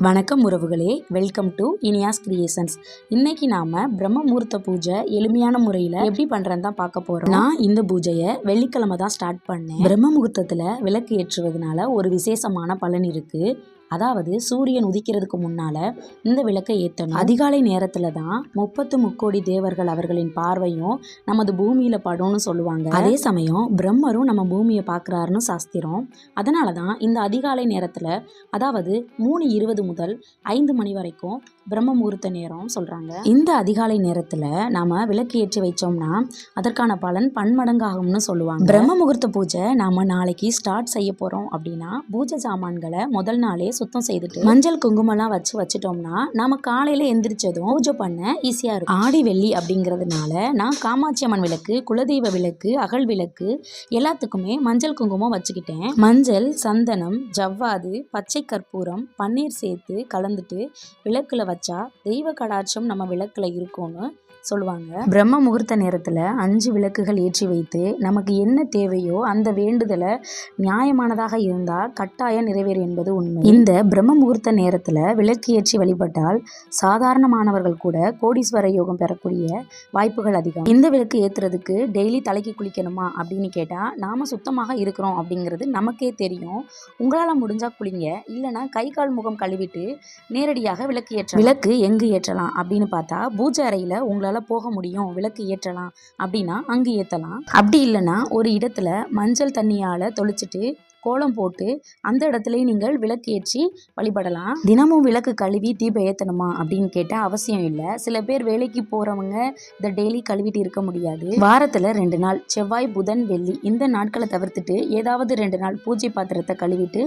வணக்கம் உறவுகளே welcome to Iniya's creations இன்னைக்கு நாம பிரம்மமூர்த்த பூஜை எளிமையான முறையில் எப்படி பண்ணுறேன்னு தான் பார்க்க போகிறோம் நான் இந்த பூஜையை வெள்ளிக்கிழமை தான் ஸ்டார்ட் பண்ணேன். பிரம்ம முகூர்த்தத்தில் விளக்கு ஏற்றுவதனால ஒரு விசேஷமான பலன் இருக்குது அதாவது சூரியன் உதிக்கிறதுக்கு முன்னால் இந்த விளக்கை ஏற்றணும் அதிகாலை நேரத்தில் தான் முப்பத்து முக்கோடி தேவர்கள் அவர்களின் பார்வையும் நமது பூமியில் படும்னு சொல்லுவாங்க. அதே சமயம் பிரம்மரும் நம்ம பூமியை பார்க்குறாருன்னு சாஸ்திரம். அதனால தான் இந்த அதிகாலை நேரத்தில் அதாவது மூணு இருபது முதல் ஐந்து மணி வரைக்கும் பிரம்ம முகூர்த்த நேரம் சொல்கிறாங்க இந்த அதிகாலை நேரத்தில் நாம் விளக்கு ஏற்றி வைச்சோம்னா அதற்கான பலன் பன்மடங்காகும்னு சொல்லுவாங்க. பிரம்ம முகூர்த்த பூஜை நாம் நாளைக்கு ஸ்டார்ட் செய்ய போகிறோம் அப்படின்னா பூஜை சாமான்களை முதல் நாளே சுத்தம் செய்துட்டு மஞ்சள் குங்குமம்லாம் வச்சு வச்சுட்டோம்னா நாம காலையில் எந்திரிச்சதும் பூஜை பண்ண ஈஸியாக இருக்கும். ஆடி வெள்ளி அப்படிங்கிறதுனால நான் காமாட்சி அம்மன் விளக்கு குலதெய்வ விளக்கு அகல் விளக்கு எல்லாத்துக்குமே மஞ்சள் குங்குமம் வச்சுக்கிட்டேன். மஞ்சள் சந்தனம் ஜவ்வாது பச்சை கற்பூரம் பன்னீர் சேர்த்து கலந்துட்டு விளக்குல வச்சா தெய்வ கடாட்சம் நம்ம விளக்குல இருக்கும்னு சொல்லுவாங்க. பிரம்ம முகூர்த்த நேரத்தில் அஞ்சு விளக்குகள் ஏற்றி வைத்து நமக்கு என்ன தேவையோ அந்த வேண்டுதலை நியாயமானதாக இருந்தால் கட்டாயம் நிறைவேறும் என்பது உண்மை. இந்த பிரம்ம முகூர்த்த நேரத்தில் விளக்கு ஏற்றி வழிபட்டால் சாதாரணமானவர்கள் கூட கோடீஸ்வர யோகம் பெறக்கூடிய வாய்ப்புகள் அதிகம். இந்த விளக்கு ஏற்றுறதுக்கு டெய்லி தலைக்கு குளிக்கணுமா அப்படின்னு கேட்டால் நாம் சுத்தமாக இருக்கிறோம் அப்படிங்கிறது நமக்கே தெரியும். உங்களால் முடிஞ்சால் குளிங்க இல்லைனா கை கால் முகம் கழுவிட்டு நேரடியாக விளக்கு ஏற்ற விளக்கு எங்கு ஏற்றலாம் அப்படின்னு பார்த்தா பூஜை அறையில் உங்களால் போக முடியும் விளக்கு ஏற்றலாம் அப்படின்னா அங்கு ஏற்றலாம் அப்படி இல்லைன்னா ஒரு இடத்துல மஞ்சள் தண்ணியால் தொளிச்சிட்டு கோலம் போட்டு அந்த இடத்துலையும் நீங்கள் விளக்கு ஏற்றி வழிபடலாம். தினமும் விளக்கு கழுவி தீபம் ஏற்றணுமா அப்படின்னு கேட்டால் அவசியம் இல்லை. சில பேர் வேலைக்கு போகிறவங்க இதை டெய்லி கழுவிட்டு இருக்க முடியாது. வாரத்தில் ரெண்டு நாள் செவ்வாய் புதன் வெள்ளி இந்த நாட்களை தவிர்த்துட்டு ஏதாவது ரெண்டு நாள் பூஜை பாத்திரத்தை கழுவிட்டு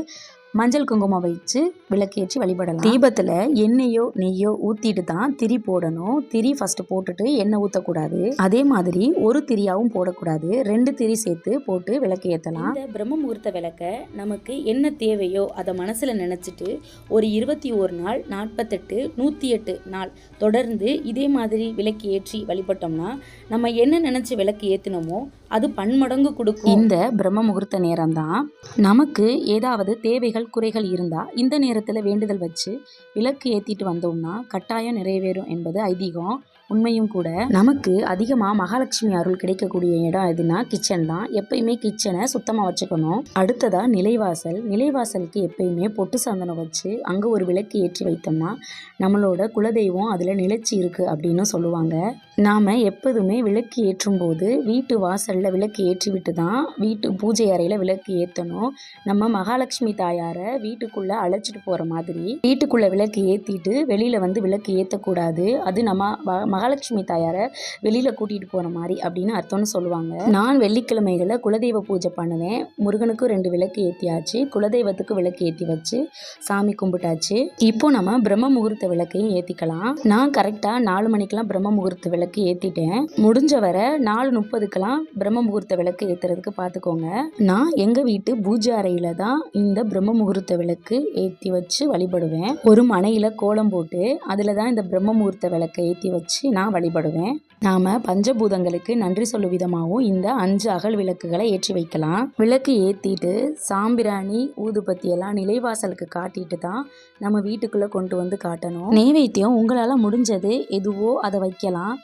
மஞ்சள் குங்குமம் வச்சு விளக்கேற்றி வழிபடலாம். தீபத்தில் எண்ணெயோ நெய்யோ ஊற்றிட்டு தான் திரி போடணும். திரி ஃபஸ்ட்டு போட்டுட்டு எண்ணெய் ஊற்றக்கூடாது அதே மாதிரி ஒரு திரியாவும் போடக்கூடாது. ரெண்டு திரி சேர்த்து போட்டு விளக்கு ஏற்றலாம் இந்த பிரம்ம முகூர்த்த விளக்கை நமக்கு என்ன தேவையோ அதை மனசில் நினச்சிட்டு ஒரு இருபத்தி ஒரு நாள் நாற்பத்தெட்டு நூற்றி எட்டு நாள் தொடர்ந்து இதே மாதிரி விளக்கு ஏற்றி வழிபட்டோம்னா நம்ம என்ன நினச்சி விளக்கு ஏற்றினோமோ அது பன்மடங்கு கொடுக்கும். இந்த பிரம்ம முகூர்த்த நேரம் தான் நமக்கு ஏதாவது தேவைகள் குறைகள் இருந்தால் இந்த நேரத்தில் வேண்டுதல் வச்சு விளக்கு ஏற்றிட்டு வந்தோம்னா கட்டாயம் நிறைவேறும் என்பது ஐதீகம். உண்மையும் கூட நமக்கு அதிகமாக மகாலட்சுமி அருள் கிடைக்கக்கூடிய இடம் எதுனா கிச்சன் தான். எப்பயுமே கிச்சனை சுத்தமாக வச்சுக்கணும். அடுத்ததாக நிலைவாசல். நிலைவாசலுக்கு எப்பயுமே பொட்டு சாந்தனம் வச்சு அங்கே ஒரு விளக்கு ஏற்றி வைத்தோம்னா நம்மளோட குலதெய்வம் அதில் நிலைச்சி இருக்குது அப்படின்னு சொல்லுவாங்க. நாம் எப்போதுமே விளக்கு ஏற்றும் போது வீட்டு வாசலில் விளக்கு ஏற்றி விட்டு தான் வீட்டு பூஜை அறையில் விளக்கு ஏற்றணும் நம்ம மகாலட்சுமி தாயாரை வீட்டுக்குள்ளே அழைச்சிட்டு போகிற மாதிரி வீட்டுக்குள்ளே விளக்கு ஏற்றிட்டு வெளியில் வந்து விளக்கு ஏற்றக்கூடாது அது நம்ம மகாலட்சுமி தாயாரை வெளியில் கூட்டிகிட்டு போகிற மாதிரி அப்படின்னு அர்த்தம்னு சொல்லுவாங்க. நான் வெள்ளிக்கிழமைகளில் குலதெய்வ பூஜை பண்ணுவேன். முருகனுக்கும் ரெண்டு விளக்கு ஏற்றியாச்சு குலதெய்வத்துக்கு விளக்கு ஏற்றி வச்சு சாமி கும்பிட்டாச்சு. இப்போ நம்ம பிரம்ம முகூர்த்த விளக்கையும் ஏற்றிக்கலாம் நான் கரெக்டாக நாலு மணிக்கெலாம் பிரம்ம முகூர்த்த விளக்கு ஏற்றிட்டேன் முடிஞ்ச வரை நாலு முப்பதுக்கெல்லாம் பிரம்ம முகூர்த்த விளக்கு ஏற்றுறதுக்கு பார்த்துக்கோங்க நான் எங்கள் வீட்டு பூஜை அறையில் தான் இந்த பிரம்ம முகூர்த்த விளக்கு ஏற்றி வச்சு வழிபடுவேன். ஒரு மனையில் கோலம் போட்டு அதில் தான் இந்த பிரம்ம முகூர்த்த விளக்கை ஏற்றி வச்சு நான் வழிபடுவேன். நாம் பஞ்சபூதங்களுக்கு நன்றி சொல்லும் விதமாகவும் இந்த அஞ்சு அகல் விளக்குகளை ஏற்றி வைக்கலாம். விளக்கு ஏற்றிட்டு சாம்பிராணி ஊதுபத்தி எல்லாம் நிலைவாசலுக்கு காட்டிட்டு தான் நம்ம வீட்டுக்குள்ளே கொண்டு வந்து காட்டணும். நெய்வேத்தியம் உங்களால் முடிஞ்சது எதுவோ அதை வைக்கலாம்.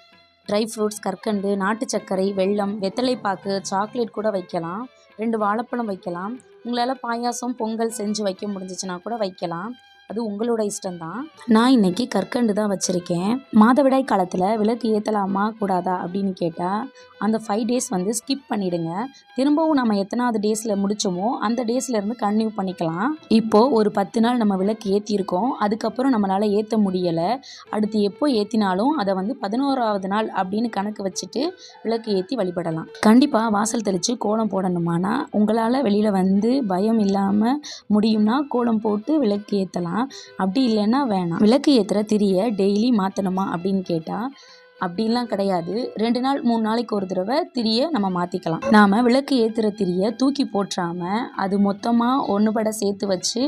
ட்ரை ஃப்ரூட்ஸ் கற்கண்டு நாட்டு சர்க்கரை வெல்லம் வெத்தலைப்பாக்கு சாக்லேட் கூட வைக்கலாம். ரெண்டு வாழைப்பழம் வைக்கலாம். உங்களால் பாயாசம் பொங்கல் செஞ்சு வைக்க முடிஞ்சிச்சுன்னா கூட வைக்கலாம். அது உங்களோட இஷ்டம்தான். நான் இன்னைக்கு கற்கண்டு தான் வச்சுருக்கேன். மாதவிடாய் காலத்தில் விளக்கு ஏற்றலாமா கூடாதா அப்படின்னு கேட்டால் அந்த ஃபைவ் டேஸ் வந்து ஸ்கிப் பண்ணிடுங்க. திரும்பவும் நம்ம எத்தனாவது டேஸில் முடித்தோமோ அந்த டேஸ்லேருந்து கன்டினியூ பண்ணிக்கலாம். இப்போது ஒரு பத்து நாள் நம்ம விளக்கு ஏற்றிருக்கோம் அதுக்கப்புறம் நம்மளால் ஏற்ற முடியலை. அடுத்து எப்போ ஏற்றினாலும் அதை வந்து பதினோராவது நாள் அப்படின்னு கணக்கு வச்சுட்டு விளக்கு ஏற்றி வழிபடலாம். கண்டிப்பாக வாசல் தெளித்து கோலம் போடணுமானா உங்களால் வெளியில் வந்து பயம் இல்லாமல் முடியும்னா கோலம் போட்டு விளக்கு ஏற்றலாம் அப்படி இல்லைன்னா வேணாம். விளக்கு ஏற்றுற திரியை டெய்லி மாற்றணுமா அப்படின்னு கேட்டால் அப்படிலாம் கிடையாது. ரெண்டு நாள் மூணு நாளைக்கு ஒரு தடவை திரியை நம்ம மாற்றிக்கலாம் நாம் விளக்கு ஏற்றுற திரியை தூக்கி போட்டுறாம அது மொத்தமாக ஒன்றுபட சேர்த்து வச்சு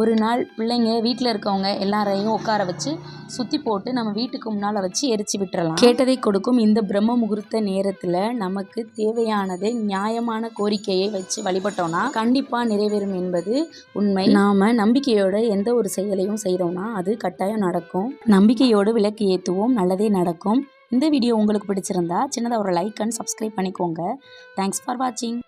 ஒரு நாள் பிள்ளைங்க வீட்டில் இருக்கவங்க எல்லாரையும் உட்கார வச்சு சுற்றி போட்டு நம்ம வீட்டுக்கு முன்னால் வச்சு எரிச்சு விட்டுறலாம். கேட்டதை கொடுக்கும் இந்த பிரம்ம முகூர்த்த நேரத்தில் நமக்கு தேவையானது நியாயமான கோரிக்கையை வச்சு வழிபட்டோம்னா கண்டிப்பாக நிறைவேறும் என்பது உண்மை. நாம் நம்பிக்கையோட எந்த ஒரு செயலையும் செய்கிறோம்னா அது கட்டாயம் நடக்கும். நம்பிக்கையோடு விளக்கு ஏற்றுவோம் நல்லதே நடக்கும். இந்த வீடியோ உங்களுக்கு பிடிச்சிருந்தா சின்னதாக ஒரு லைக் அண்ட் சப்ஸ்கிரைப் பண்ணிக்கோங்க. தேங்க்ஸ் ஃபார் வாட்சிங்